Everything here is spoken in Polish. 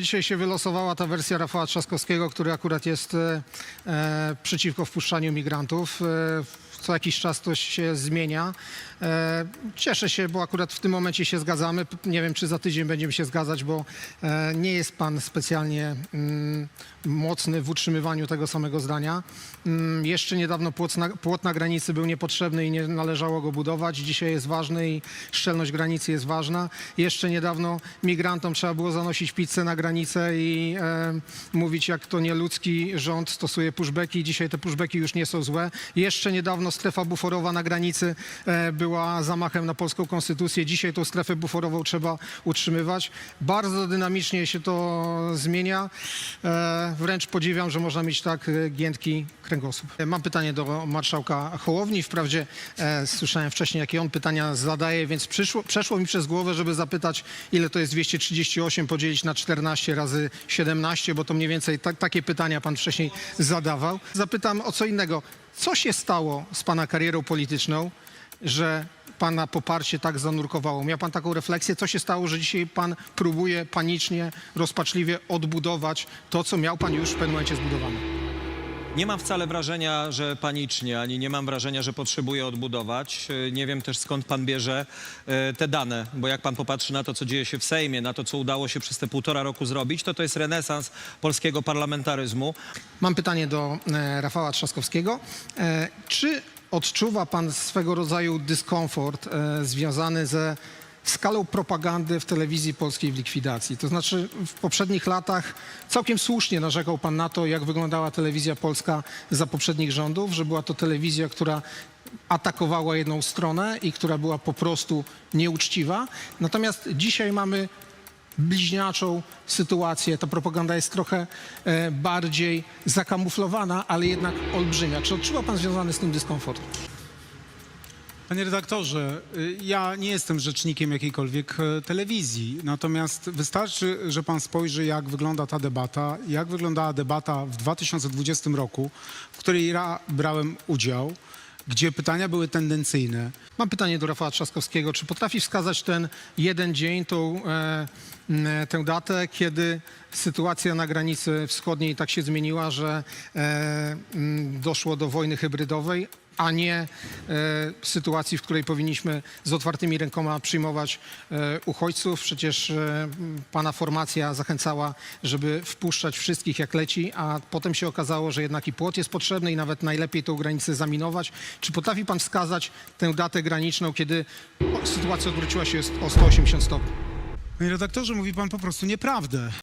Dzisiaj się wylosowała ta wersja Rafała Trzaskowskiego, który akurat jest e, e, przeciwko wpuszczaniu migrantów. E, co jakiś czas to się zmienia. E, cieszę się, bo akurat w tym momencie się zgadzamy. Nie wiem, czy za tydzień będziemy się zgadzać, bo e, nie jest pan specjalnie mm, mocny w utrzymywaniu tego samego zdania. Mm, jeszcze niedawno płot na, płot na granicy był niepotrzebny i nie należało go budować. Dzisiaj jest ważny i szczelność granicy jest ważna. Jeszcze niedawno migrantom trzeba było zanosić pizzę na granicę i e, mówić, jak to nieludzki rząd stosuje pushbacki. Dzisiaj te pushbacki już nie są złe. Jeszcze niedawno strefa buforowa na granicy e, była zamachem na polską konstytucję. Dzisiaj tą strefę buforową trzeba utrzymywać. Bardzo dynamicznie się to zmienia. E, wręcz podziwiam, że można mieć tak e, giętki kręgosłup. Mam pytanie do marszałka Hołowni. Wprawdzie słyszałem wcześniej, jakie on pytania zadaje, więc przyszło, przeszło mi przez głowę, żeby zapytać, ile to jest 238 podzielić na 14 razy 17, bo to mniej więcej ta, takie pytania pan wcześniej zadawał. Zapytam o co innego. Co się stało z pana karierą polityczną, że pana poparcie tak zanurkowało? Miał pan taką refleksję? Co się stało, że dzisiaj pan próbuje panicznie, rozpaczliwie odbudować to, co miał pan już w pewnym momencie zbudowane? Nie mam wcale wrażenia, że panicznie, ani nie mam wrażenia, że potrzebuję odbudować. E, Nie wiem też skąd pan bierze e, te dane, bo jak pan popatrzy na to, co dzieje się w Sejmie, na to, co udało się przez te półtora roku zrobić, to to jest renesans polskiego parlamentaryzmu. Mam pytanie do e, Rafała Trzaskowskiego. E, czy odczuwa pan swego rodzaju dyskomfort e, związany ze skalą propagandy w telewizji polskiej w likwidacji? To znaczy w poprzednich latach całkiem słusznie narzekał pan na to, jak wyglądała telewizja polska za poprzednich rządów, że była to telewizja, która atakowała jedną stronę i która była po prostu nieuczciwa. Natomiast dzisiaj mamy bliźniaczą sytuację. Ta propaganda jest trochę e, bardziej zakamuflowana, ale jednak olbrzymia. Czy odczuwa pan związany z tym dyskomfort? Panie redaktorze, y, ja nie jestem rzecznikiem jakiejkolwiek e, telewizji, natomiast wystarczy, że pan spojrzy, jak wygląda ta debata, jak wyglądała debata w 2020 roku, w której ja brałem udział, gdzie pytania były tendencyjne. Mam pytanie do Rafała Trzaskowskiego. Czy potrafi wskazać ten jeden dzień, tą, e, m, tę datę, kiedy sytuacja na granicy wschodniej tak się zmieniła, że e, doszło do wojny hybrydowej, a nie e, sytuacji, w której powinniśmy z otwartymi rękoma przyjmować e, uchodźców. Przecież e, pana formacja zachęcała, żeby wpuszczać wszystkich jak leci, a potem się okazało, że jednak i płot jest potrzebny i nawet najlepiej tą granicę zaminować. Czy potrafi pan wskazać tę datę graniczną, kiedy sytuacja odwróciła się o 180 stopni? Panie redaktorze, mówi pan po prostu nieprawdę.